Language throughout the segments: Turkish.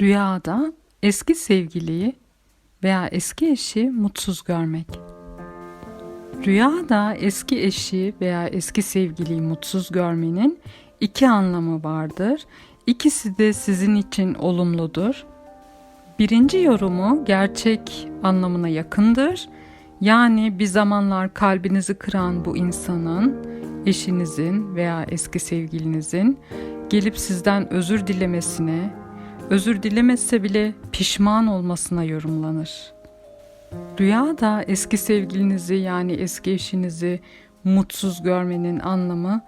Rüyada eski sevgiliyi veya eski eşi mutsuz görmek. Rüyada eski eşi veya eski sevgiliyi mutsuz görmenin iki anlamı vardır. İkisi de sizin için olumludur. Birinci yorumu gerçek anlamına yakındır. Yani bir zamanlar kalbinizi kıran bu insanın, eşinizin veya eski sevgilinizin gelip sizden özür dilemesine, özür dilemese bile pişman olmasına yorumlanır. Rüyada eski sevgilinizi yani eski eşinizi mutsuz görmenin anlamı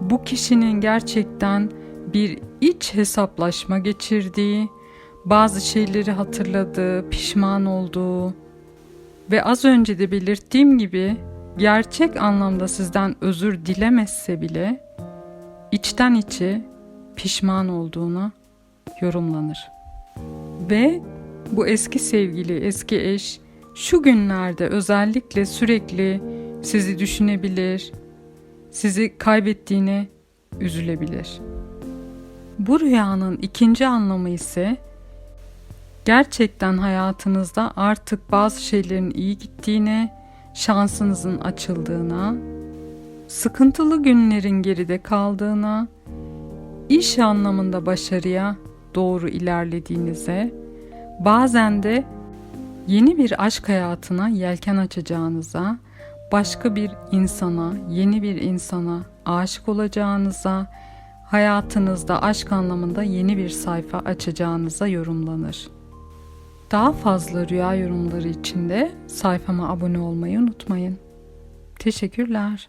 bu kişinin gerçekten bir iç hesaplaşma geçirdiği, bazı şeyleri hatırladığı, pişman olduğu ve az önce de belirttiğim gibi gerçek anlamda sizden özür dilemezse bile içten içe pişman olduğuna yorumlanır. Ve bu eski sevgili, eski eş şu günlerde özellikle sürekli sizi düşünebilir, sizi kaybettiğine üzülebilir. Bu rüyanın ikinci anlamı ise gerçekten hayatınızda artık bazı şeylerin iyi gittiğine, şansınızın açıldığına, sıkıntılı günlerin geride kaldığına, iş anlamında başarıya doğru ilerlediğinize, bazen de yeni bir aşk hayatına yelken açacağınıza, başka bir insana, yeni bir insana aşık olacağınıza, hayatınızda aşk anlamında yeni bir sayfa açacağınıza yorumlanır. Daha fazla rüya yorumları için de sayfama abone olmayı unutmayın. Teşekkürler.